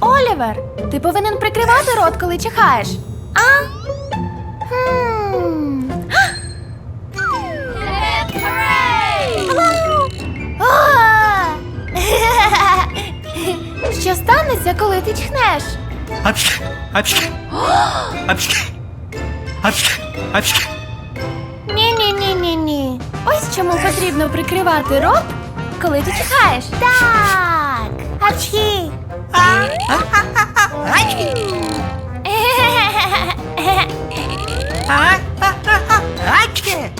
Олівер, ти повинен прикривати рот, коли чихаєш. А! Що станеться, коли ти чхнеш? Апчхи, апчхи, апчхи, апчхи, апчхи. Ні, ні, ні, ні, ні. Ось чому потрібно прикривати рот, коли ти чихаєш. Так. Апчхі. Апчхи.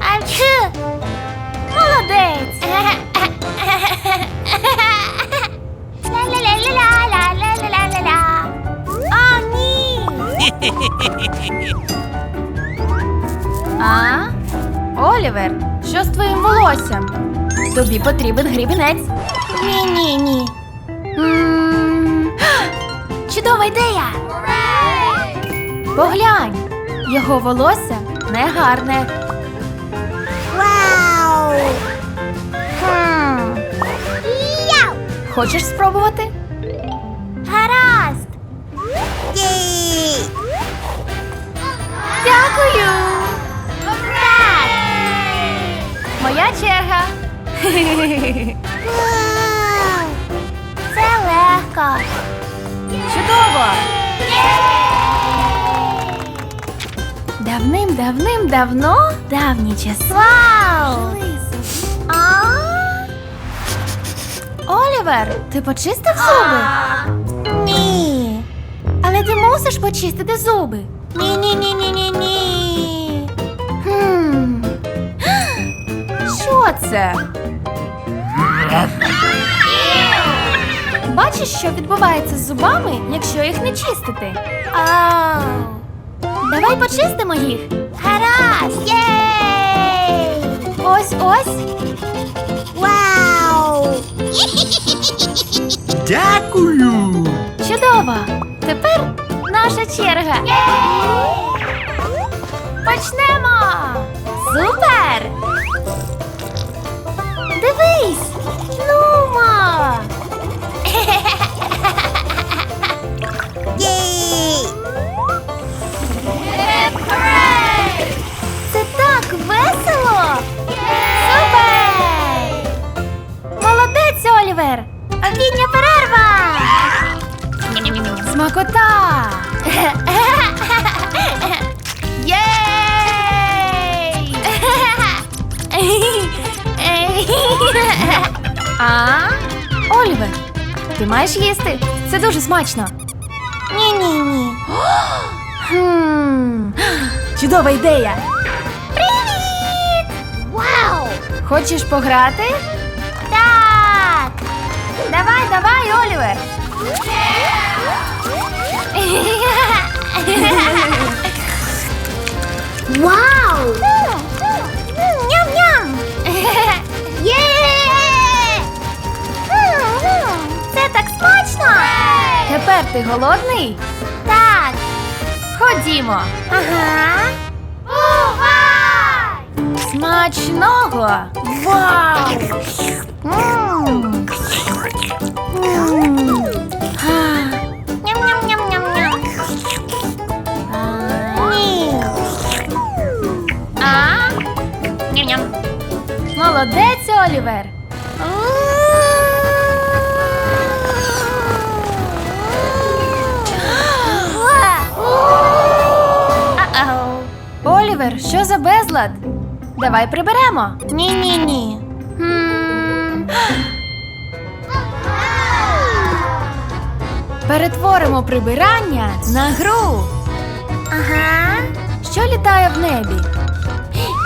Апчхи. Олівер, що з твоїм волоссям? Тобі потрібен грібінець. Ні, ні, ні. Чудова ідея. Поглянь, його волосся не гарне. Вау! Хочеш спробувати? Гаразд. Дякую. Моя черга. Це легко. Чудово. Давним-давним-давно давні часи. Вау! А? Олівер, ти почистив зуби? Ні. Але ти мусиш почистити зуби. Ні, це? Бачиш, що відбувається з зубами, якщо їх не чистити? Ау. Давай почистимо їх. Гаразд! Єй! Ось ось. Вау! Дякую. Чудово! Тепер наша черга. Почнемо! Супер! Дивись! Нумо! Це так весело! Супер! Молодець, Олівер! Обідня перерва! Смакота! Єй! А? Олівер, ти маєш їсти? Це дуже смачно. Ні-ні-ні. Хм. Чудова ідея. Привіт! Вау! Хочеш пограти? Так! Давай, давай, Олівер! Вау! Ням-ням! Це так смачно! Тепер ти голодний? Так. Ходімо. Ага. Бувай! Смачного! Вау! М. М. А. Ням-ням-ням-ням-ням. А. Ні. А? Ням-ням. Молодець, Олівер. А-ау. Олівер, що за безлад? Давай приберемо. Ні-ні-ні. Перетворимо прибирання на гру. Ага. Що літає в небі?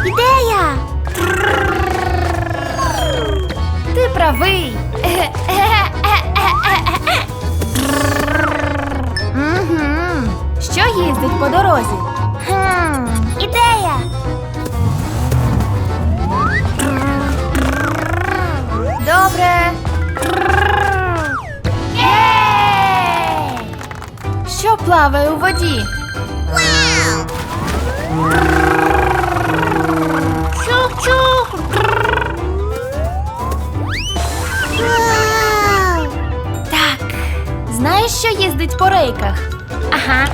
Ідея! Ти правий. Що їздить по дорозі? добре. Що плаває у воді? Так, знаєш, що їздить по рейках? Ага.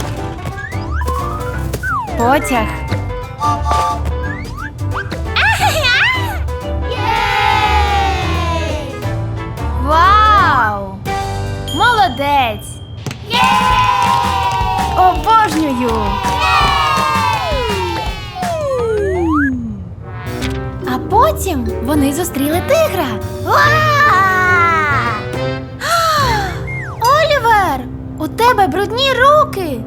Потяг. Молодець! Обожнюю! А потім вони зустріли тигра. Олівер! У тебе брудні руки.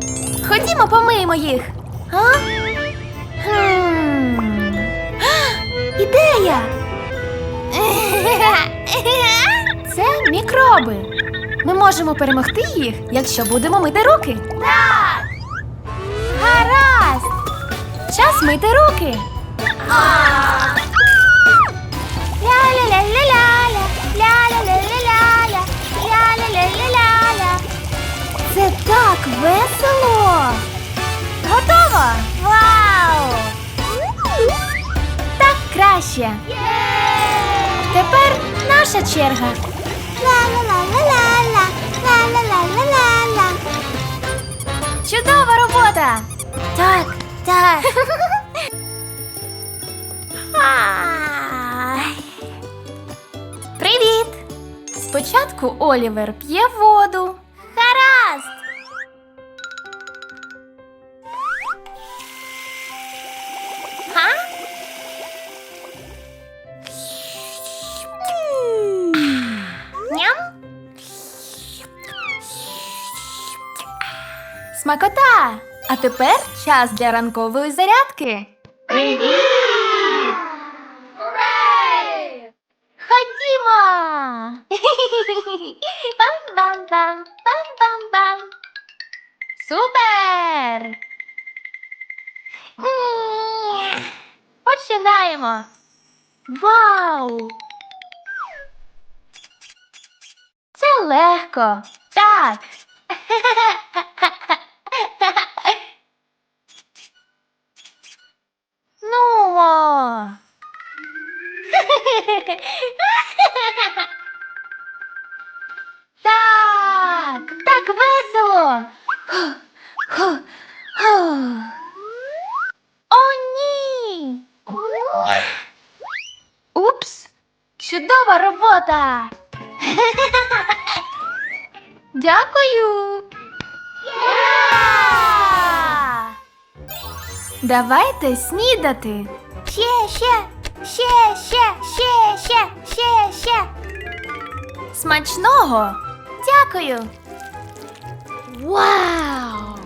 Ходімо, помиємо їх. А? Ідея! Це мікроби. Ми можемо перемогти їх, якщо будемо мити руки. Так! Гаразд! Час мити руки. Ля-ля-ля-ля-ля-ля, ля-ля-ля-ля-ля-ля, ля-ля-ля-ля-ля-ля. Це так весело! Готово! Вау! Так краще. Тепер наша черга. Ла-ла-ла-ла-ла-ла, Чудова робота! Так, так. Привіт! Спочатку Олівер п'є воду. Смакота! А тепер час для ранкової зарядки. Ходімо! Бам-бам-бам, бам-бам-бам. Супер! Починаємо. Вау! Це легко. Так. Так, так весело. О, ні. Упс. Чудова робота. Дякую. Давайте снідати. Ще, ще, ще, ще, ще, ще, ще, ще. Смачного. Дякую. Вау!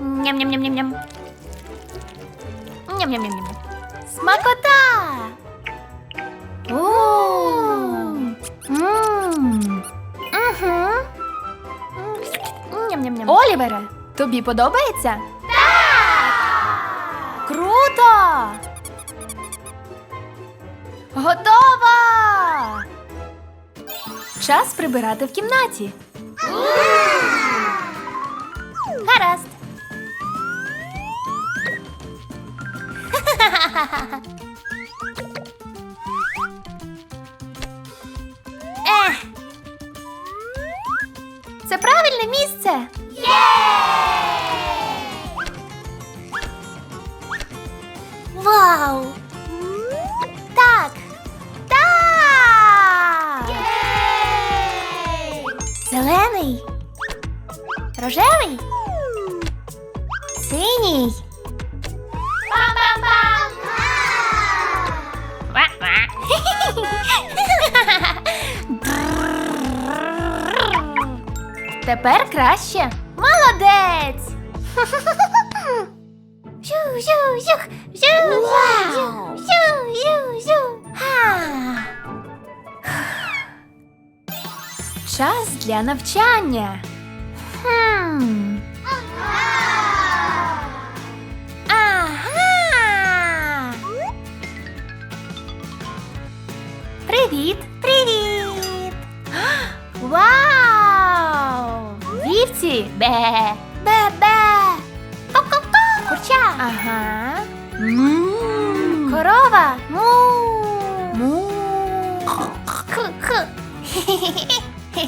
Ням-ням-ням-ням-ням. Ням-ням-ням-ням. Смакота! Олівере, тобі подобається? Готова! Час прибирати в кімнаті. Гаразд. Ех. Це правильне місце. Вау! Рожевий. Синій. Тепер краще. Молодець! Час для навчання. Хм. Ага. Привіт! Привіт! Вау! Вівці! Бе! Бе-бе! Ко-ко-ко! Курча! Ага. Му. Корова! Му. Му. Х-х. Супер!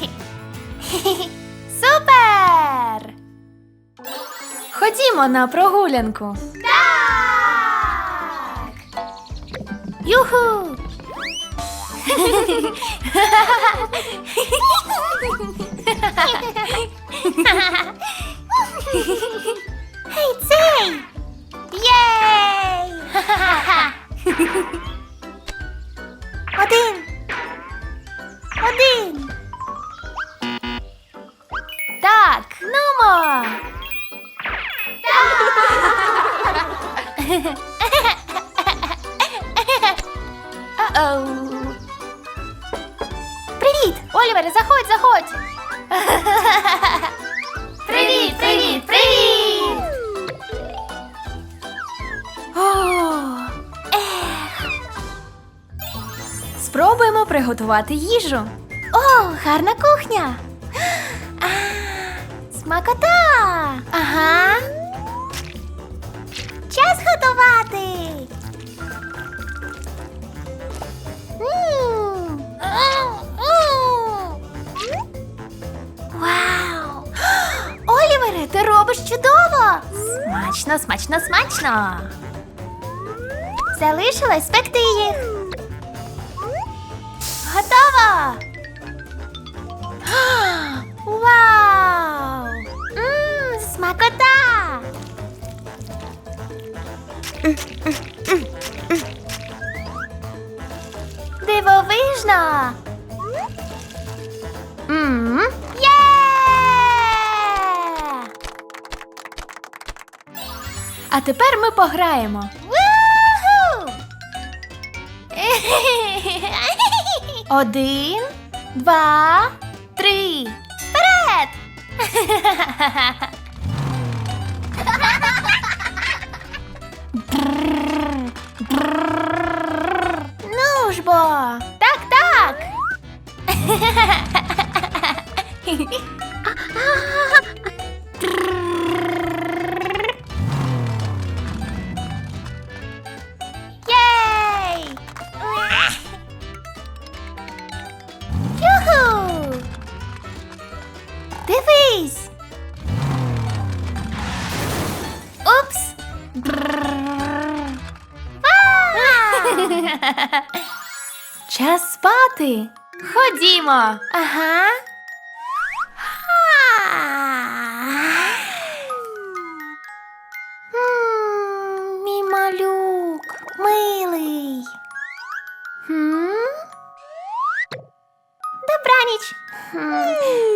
Ходімо на прогулянку. Так! Юху! Оу. Привіт! Олівере, заходь, заходь! Привіт, привіт, привіт! О, ех. Спробуємо приготувати їжу. О, гарна кухня! А, смакота! Ага. Час готувати. Вау! Олівере, ти робиш чудово! Смачно, смачно, смачно. Залишилось спекти їх. Готово! Вау! Смакота! Дивовижно! Є! А тепер ми пограємо. Один, два, три. Вперед! Єй! Юху! Дивись! Упс! Час спати. Ходімо. Ага. М, Мій малюк, милий. Хм? Добраніч. Хм. Хм.